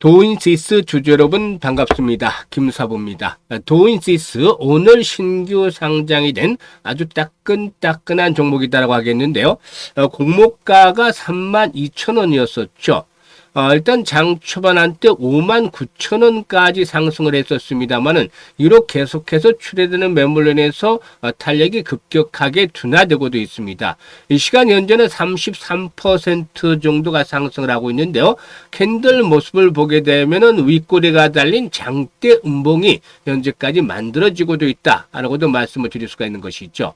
도인시스 주주 여러분 반갑습니다. 김사부입니다. 도인시스 오늘 신규 상장이 된 아주 따끈따끈한 종목이다라고 하겠는데요. 어, 공모가가 32,000원이었었죠. 어, 일단 장 초반 한때 5만 9천 원까지 상승을 했었습니다만은 이로 계속해서 출해되는 매물로 인해서 어, 탄력이 급격하게 둔화되고도 있습니다. 이 시간 현재는 33% 정도가 상승을 하고 있는데요. 캔들 모습을 보게 되면은 윗꼬리가 달린 장대 음봉이 현재까지 만들어지고도 있다라고도 말씀을 드릴 수가 있는 것이죠.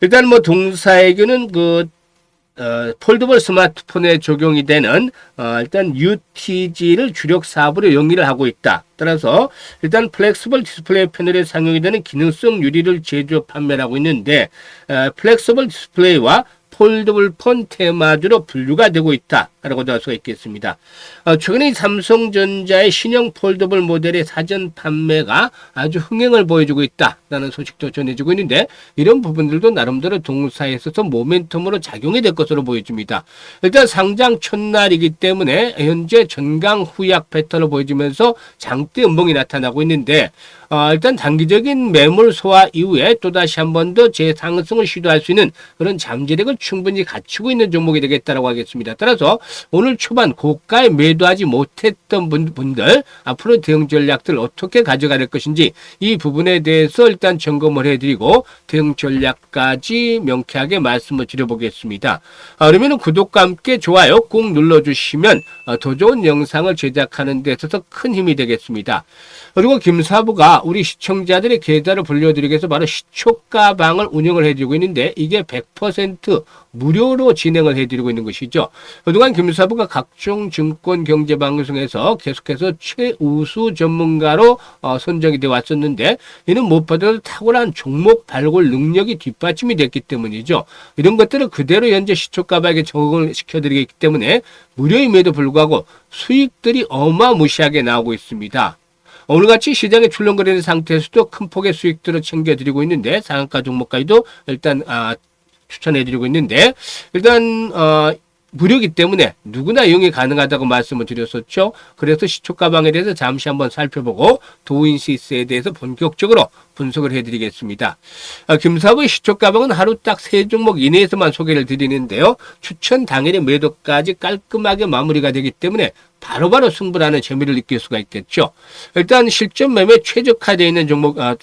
일단 뭐 동사에게는 그 어, 폴더블 스마트폰에 적용이 되는 어, 일단 UTG를 주력 사업으로 영위를 하고 있다. 따라서 일단 플렉스블 디스플레이 패널에 상용이 되는 기능성 유리를 제조 판매를 하고 있는데 어, 플렉스블 디스플레이와 폴더블 폰 테마주로 분류가 되고 있다라고도 할 수가 있겠습니다. 어, 최근에 삼성전자의 신형 폴더블 모델의 사전 판매가 아주 흥행을 보여주고 있다라는 소식도 전해지고 있는데 이런 부분들도 나름대로 동사에 있어서 모멘텀으로 작용이 될 것으로 보여집니다. 일단 상장 첫날이기 때문에 현재 전강 후약 패턴을 보여주면서 장대 음봉이 나타나고 있는데 어, 일단 단기적인 매물 소화 이후에 또다시 한 번 더 재상승을 시도할 수 있는 그런 잠재력을 충분히 갖추고 있는 종목이 되겠다라고 하겠습니다. 따라서 오늘 초반 고가에 매도하지 못했던 분, 분들 앞으로 대응 전략들 어떻게 가져가 될 것인지 이 부분에 대해서 일단 점검을 해드리고 대응 전략까지 명쾌하게 말씀을 드려보겠습니다. 아, 그러면 구독과 함께 좋아요 꼭 눌러주시면 어, 더 좋은 영상을 제작하는 데 있어서 큰 힘이 되겠습니다. 그리고 김사부가 우리 시청자들의 계좌를 불려드리기 위해서 바로 시초가방을 운영을 해드리고 있는데 이게 100% 무료로 진행을 해드리고 있는 것이죠. 그동안 김사부가 각종 증권 경제 방송에서 계속해서 최우수 전문가로 어, 선정이 되어 왔었는데 이는 무엇보다도 탁월한 종목 발굴 능력이 뒷받침이 됐기 때문이죠. 이런 것들을 그대로 현재 시초가방에 적응을 시켜드리기 때문에 무료임에도 불구하고 수익들이 어마무시하게 나오고 있습니다. 오늘같이 시장에 출렁거리는 상태에서도 큰 폭의 수익들을 챙겨드리고 있는데 상한가 종목까지도 일단 아, 추천해드리고 있는데 일단 어, 무료이기 때문에 누구나 이용이 가능하다고 말씀을 드렸었죠. 그래서 시초 가방에 대해서 잠시 한번 살펴보고 도인시스에 대해서 본격적으로 분석을 해드리겠습니다. 아, 김사부의 시초 가방은 하루 딱 세 종목 이내에서만 소개를 드리는데요. 추천 당일의 매도까지 깔끔하게 마무리가 되기 때문에 바로바로 승부라는 재미를 느낄 수가 있겠죠. 일단 실전 매매 최적화되어 있는 종목 아,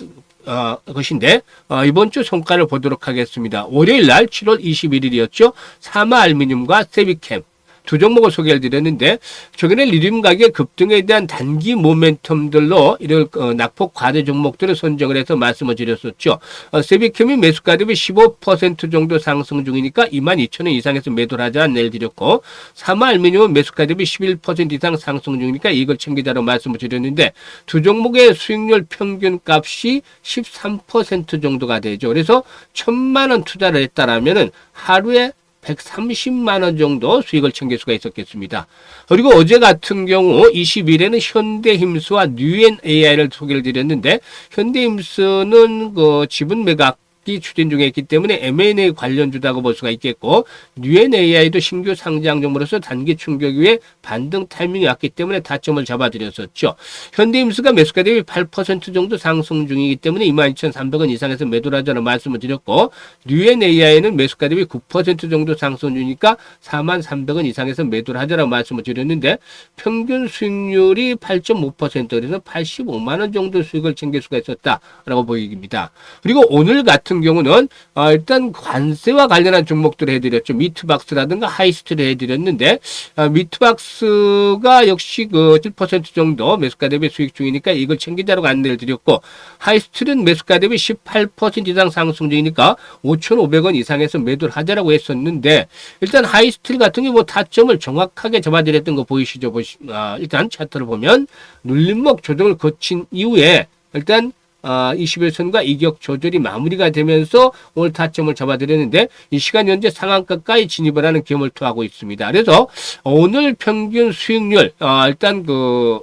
어, 것인데 어, 이번 주 성과를 보도록 하겠습니다. 월요일 날 7월 21일이었죠. 사마 알미늄과 세비캠 두 종목을 소개를 드렸는데 최근에 리튬 가격 급등에 대한 단기 모멘텀들로 이런 어, 낙폭 과대 종목들을 선정을 해서 말씀을 드렸었죠. 어, 세비캠이 매수가 대비 15% 정도 상승 중이니까 22,000원 이상에서 매도를 하자 내일 드렸고 사마 알미늄은 매수가 대비 11% 이상 상승 중이니까 이걸 챙기자로 말씀을 드렸는데 두 종목의 수익률 평균 값이 13% 정도가 되죠. 그래서 천만 원 투자를 했다라면은 하루에 130만 원 정도 수익을 챙길 수가 있었겠습니다. 그리고 어제 같은 경우 20일에는 현대힘스와 뉴엔 AI를 소개를 드렸는데 현대힘스는 그 지분 매각 이 추진 중에 있기 때문에 M&A 관련주다고 볼 수가 있겠고 뉴엔 AI도 신규 상장 종목으로서 단기 충격 위에 반등 타이밍이 왔기 때문에 타점을 잡아드렸었죠. 현대임스가 매수가 대비 8% 정도 상승 중이기 때문에 22,300원 이상에서 매도를 하자는 말씀을 드렸고 뉴엔 AI는 매수가 대비 9% 정도 상승 중이니까 4,300원 이상에서 매도를 하자라고 말씀을 드렸는데 평균 수익률이 8.5% 그래서 85만 원 정도 수익을 챙길 수가 있었다라고 보입니다. 그리고 오늘 같은 같은 경우는 어, 일단 관세와 관련한 종목들을 해드렸죠. 미트박스라든가 하이스트를 해드렸는데 어, 미트박스가 역시 그 7% 정도 매수가 대비 수익 중이니까 이걸 챙기자로 안내를 드렸고 하이스트는 매수가 대비 18% 이상 상승 중이니까 5,500원 이상에서 매도를 하자라고 했었는데 일단 하이스트 같은 경우 뭐 타점을 정확하게 잡아드렸던 거 보이시죠? 보시, 아, 일단 차트를 보면 눌림목 조정을 거친 이후에 일단 아, 21선과 이격 조절이 마무리가 되면서 오늘 타점을 잡아드렸는데 이 시간 현재 상한가까지 진입을 하는 기물을 투하고 있습니다. 그래서 오늘 평균 수익률 아, 일단 그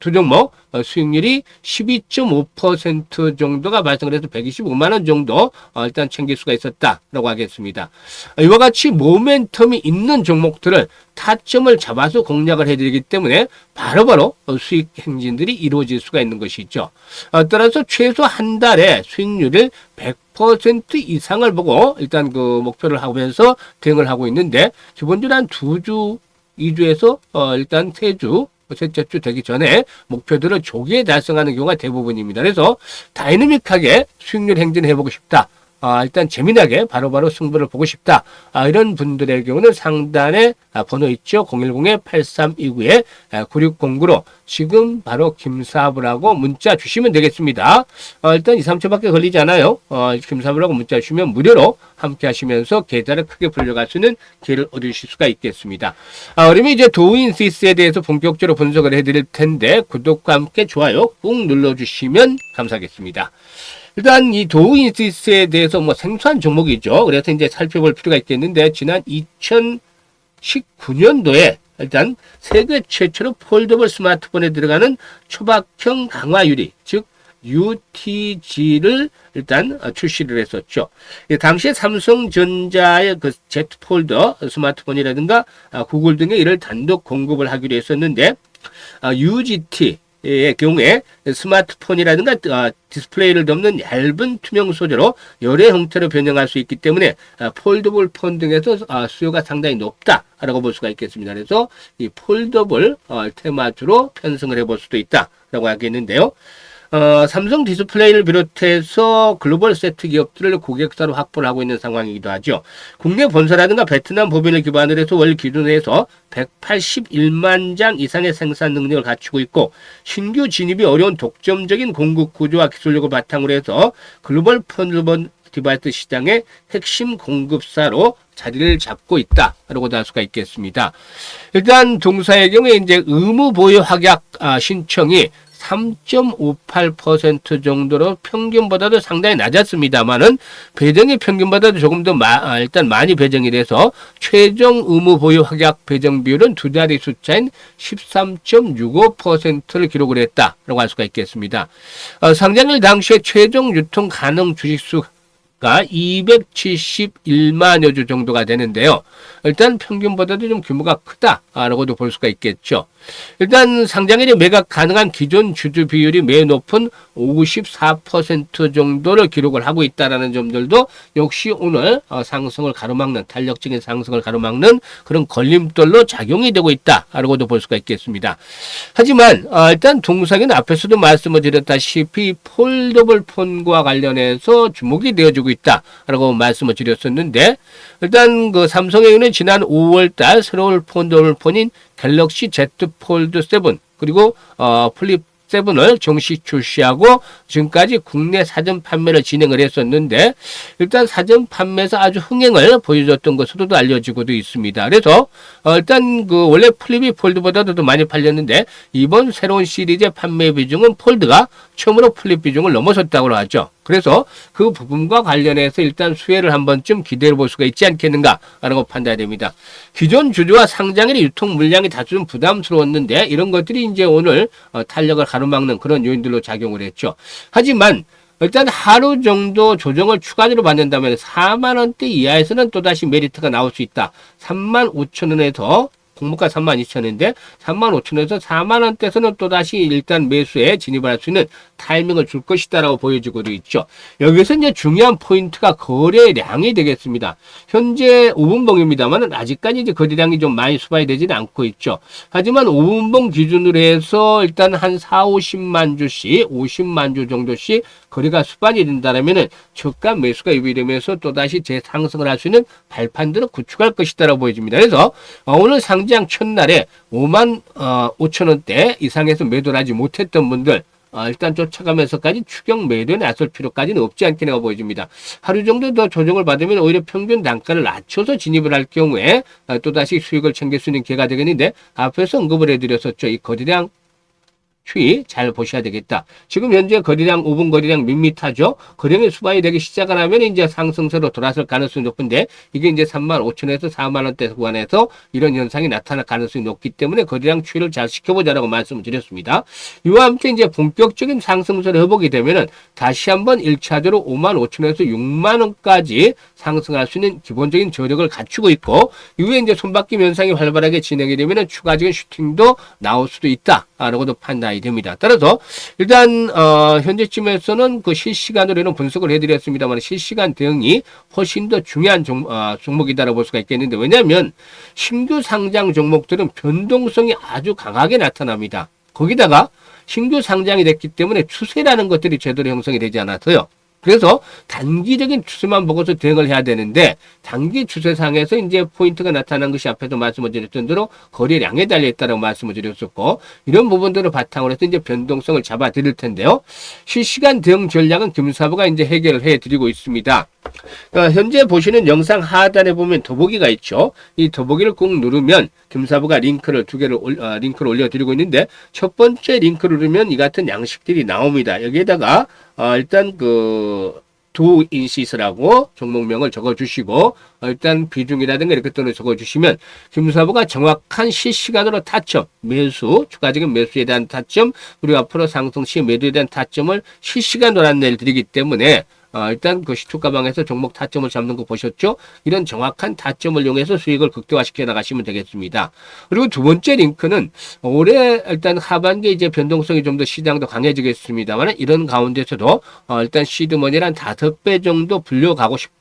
두 종목 어, 수익률이 12.5% 정도가 발생을 해서 125만 원 정도 어, 일단 챙길 수가 있었다라고 하겠습니다. 어, 이와 같이 모멘텀이 있는 종목들을 타점을 잡아서 공략을 해드리기 때문에 바로바로 어, 수익 행진들이 이루어질 수가 있는 것이죠. 어, 따라서 최소 한 달에 수익률을 100% 이상을 보고 일단 그 목표를 하면서 대응을 하고 있는데 기본적으로 한 두 주, 이 주에서 어 일단 세 주, 셋째 주 되기 전에 목표들을 조기에 달성하는 경우가 대부분입니다. 그래서 다이내믹하게 수익률 행진해보고 싶다. 아, 일단 재미나게 바로 바로 승부를 보고 싶다. 아, 이런 분들의 경우는 상단에 아, 번호 있죠. 010-8329-9609로 지금 바로 김사부라고 문자 주시면 되겠습니다. 어, 일단 2, 3초밖에 걸리지 않아요. 어, 김사부라고 문자 주시면 무료로 함께 하시면서 계좌를 크게 불려갈 수 있는 기회를 얻으실 수가 있겠습니다. 아, 그러면 이제 도인시스에 대해서 본격적으로 분석을 해드릴 텐데 구독과 함께 좋아요 꾹 눌러주시면 감사하겠습니다. 일단 이 도우 인시스에 대해서 뭐 생소한 종목이죠. 그래서 이제 살펴볼 필요가 있겠는데 지난 2019년도에 일단 세계 최초로 폴더블 스마트폰에 들어가는 초박형 강화 유리, 즉 UTG를 일단 출시를 했었죠. 당시에 삼성전자의 그 Z 폴더 스마트폰이라든가 구글 등에 이를 단독 공급을 하기로 했었는데 UGT 의 경우에 스마트폰이라든가 어, 디스플레이를 덮는 얇은 투명 소재로 여러 형태로 변형할 수 있기 때문에 어, 폴더블 폰 등에서 어, 수요가 상당히 높다라고 볼 수가 있겠습니다. 그래서 이 폴더블 어, 테마주로 편성을 해볼 수도 있다라고 하겠는데요. 어, 삼성 디스플레이를 비롯해서 글로벌 세트 기업들을 고객사로 확보를 하고 있는 상황이기도 하죠. 국내 본사라든가 베트남 법인을 기반으로 해서 월 기준에서 181만 장 이상의 생산 능력을 갖추고 있고 신규 진입이 어려운 독점적인 공급 구조와 기술력을 바탕으로 해서 글로벌 펀드번 디바이스 시장의 핵심 공급사로 자리를 잡고 있다라고도 할 수가 있겠습니다. 일단 동사의 경우에 이제 의무 보유 확약 아, 신청이 3.58% 정도로 평균보다도 상당히 낮았습니다만은 배정이 평균보다도 조금 더 마, 아, 일단 많이 배정이 돼서 최종 의무 보유 확약 배정 비율은 두 자리 숫자인 13.65%를 기록을 했다라고 할 수가 있겠습니다. 어, 상장일 당시에 최종 유통 가능 주식수 가 271만 여 주 정도가 되는데요. 일단 평균보다도 좀 규모가 크다라고도 볼 수가 있겠죠. 일단 상장일에 매각 가능한 기존 주주 비율이 매우 높은 54% 정도를 기록을 하고 있다라는 점들도 역시 오늘 어, 상승을 가로막는 탄력적인 상승을 가로막는 그런 걸림돌로 작용이 되고 있다라고도 볼 수가 있겠습니다. 하지만 어, 일단 동상에는 앞에서도 말씀을 드렸다시피 폴더블 폰과 관련해서 주목이 되어주고 있다라고 말씀을 드렸었는데 일단 그 삼성에는 지난 5월달 새로운 폴더블 폰인 갤럭시 Z 폴드 7 그리고 어, 플립 7을 정식 출시하고 지금까지 국내 사전 판매를 진행을 했었는데 일단 사전 판매에서 아주 흥행을 보여줬던 것으로도 알려지고도 있습니다. 그래서 어, 일단 그 원래 플립이 폴드보다도 더 많이 팔렸는데 이번 새로운 시리즈의 판매 비중은 폴드가 처음으로 플립 비중을 넘어섰다고 하죠. 그래서 그 부분과 관련해서 일단 수혜를 한 번쯤 기대해 볼 수가 있지 않겠는가라고 판단이 됩니다. 기존 주주와 상장일의 유통 물량이 다소 좀 부담스러웠는데 이런 것들이 이제 오늘 어, 탄력을 가로막는 그런 요인들로 작용을 했죠. 하지만 일단 하루 정도 조정을 추가적으로 받는다면 4만 원대 이하에서는 또다시 메리트가 나올 수 있다. 3만 5천 원에서 공모가 3만 2천 원인데 3만 5천 원에서 4만 원대에서는 또다시 일단 매수에 진입할 수 있는 타이밍을 줄 것이다라고 보여지고도 있죠. 여기서 이제 중요한 포인트가 거래량이 되겠습니다. 현재 5분봉입니다만 아직까지 이제 거래량이 좀 많이 수반이 되지는 않고 있죠. 하지만 5분봉 기준으로 해서 일단 한 4, 50만 주씩 50만 주 정도씩 거래가 수반이 된다면은 저가 매수가 유비되면서 또다시 재상승을 할 수 있는 발판들을 구축할 것이다라고 보여집니다. 그래서 어, 오늘 상장 첫날에 5만 어, 5천 원대 이상에서 매도를 하지 못했던 분들 어, 일단 쫓아가면서까지 추격 매도에 나설 필요까지는 없지 않겠나 보여집니다. 하루 정도 더 조정을 받으면 오히려 평균 단가를 낮춰서 진입을 할 경우에 어, 또다시 수익을 챙길 수 있는 기회가 되겠는데 앞에서 언급을 해드렸었죠. 이 거래량 추이 잘 보셔야 되겠다. 지금 현재 거래량 5분 거래량 밋밋하죠. 거래량이 수반이 되기 시작을 하면 이제 상승세로 돌아설 가능성이 높은데 이게 이제 3만 5천에서 4만 원대 구간에서 이런 현상이 나타날 가능성이 높기 때문에 거래량 추이를 잘 지켜보자라고 말씀을 드렸습니다. 이와 함께 이제 본격적인 상승세를 해보게 되면은 다시 한번 1차적으로 5만 5천에서 6만 원까지 상승할 수 있는 기본적인 저력을 갖추고 있고 이후에 이제 손바뀜 현상이 활발하게 진행이 되면은 추가적인 슈팅도 나올 수도 있다 라고도 판단이 됩니다. 따라서 일단 어 현재쯤에서는 그 실시간으로 이런 분석을 해드렸습니다만 실시간 대응이 훨씬 더 중요한 종, 어, 종목이다라고 볼 수가 있겠는데 왜냐하면 신규 상장 종목들은 변동성이 아주 강하게 나타납니다. 거기다가 신규 상장이 됐기 때문에 추세라는 것들이 제대로 형성이 되지 않아서요. 그래서 단기적인 추세만 보고서 대응을 해야 되는데 단기 추세상에서 이제 포인트가 나타난 것이 앞에서 말씀을 드렸던 대로 거래량에 달려 있다라고 말씀을 드렸었고 이런 부분들을 바탕으로 해서 이제 변동성을 잡아 드릴 텐데요. 실시간 대응 전략은 김사부가 이제 해결을 해 드리고 있습니다. 어, 현재 보시는 영상 하단에 보면 더보기가 있죠. 이 더보기를 꾹 누르면 김사부가 링크를 두 개를 올, 어, 링크를 올려드리고 있는데 첫 번째 링크를 누르면 이 같은 양식들이 나옵니다. 여기에다가 어, 일단 그 두인시스라고 종목명을 적어주시고 어, 일단 비중이라든가 이렇게 또는 적어주시면 김사부가 정확한 실시간으로 타점 매수 추가적인 매수에 대한 타점 그리고 앞으로 상승 시 매도에 대한 타점을 실시간으로 안내를 드리기 때문에 어, 일단 그 시초 가방에서 종목 타점을 잡는 거 보셨죠? 이런 정확한 타점을 이용해서 수익을 극대화시켜 나가시면 되겠습니다. 그리고 두 번째 링크는 올해 일단 하반기 이제 변동성이 좀 더 시장도 강해지겠습니다만 이런 가운데서도 어, 일단 시드머니를 한 다섯 배 정도 불려가고 싶다.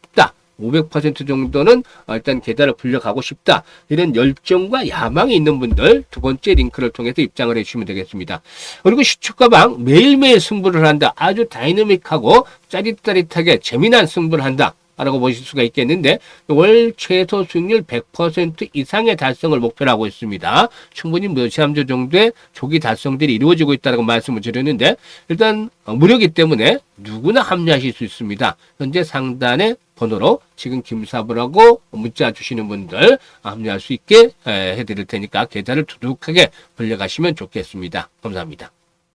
500% 정도는 어, 일단 계좌를 불려가고 싶다. 이런 열정과 야망이 있는 분들 두 번째 링크를 통해서 입장을 해주시면 되겠습니다. 그리고 시초가방 매일매일 승부를 한다. 아주 다이내믹하고 짜릿짜릿하게 재미난 승부를 한다. 라고 보실 수가 있겠는데 월 최소 수익률 100% 이상의 달성을 목표로 하고 있습니다. 충분히 몇시암주 정도의 조기 달성들이 이루어지고 있다고 말씀을 드렸는데 일단 어, 무료기 때문에 누구나 합류하실 수 있습니다. 현재 상단의 번호로 지금 김사부라고 문자 주시는 분들 합류할 수 있게 에, 해드릴 테니까 계좌를 두둑하게 불려가시면 좋겠습니다. 감사합니다.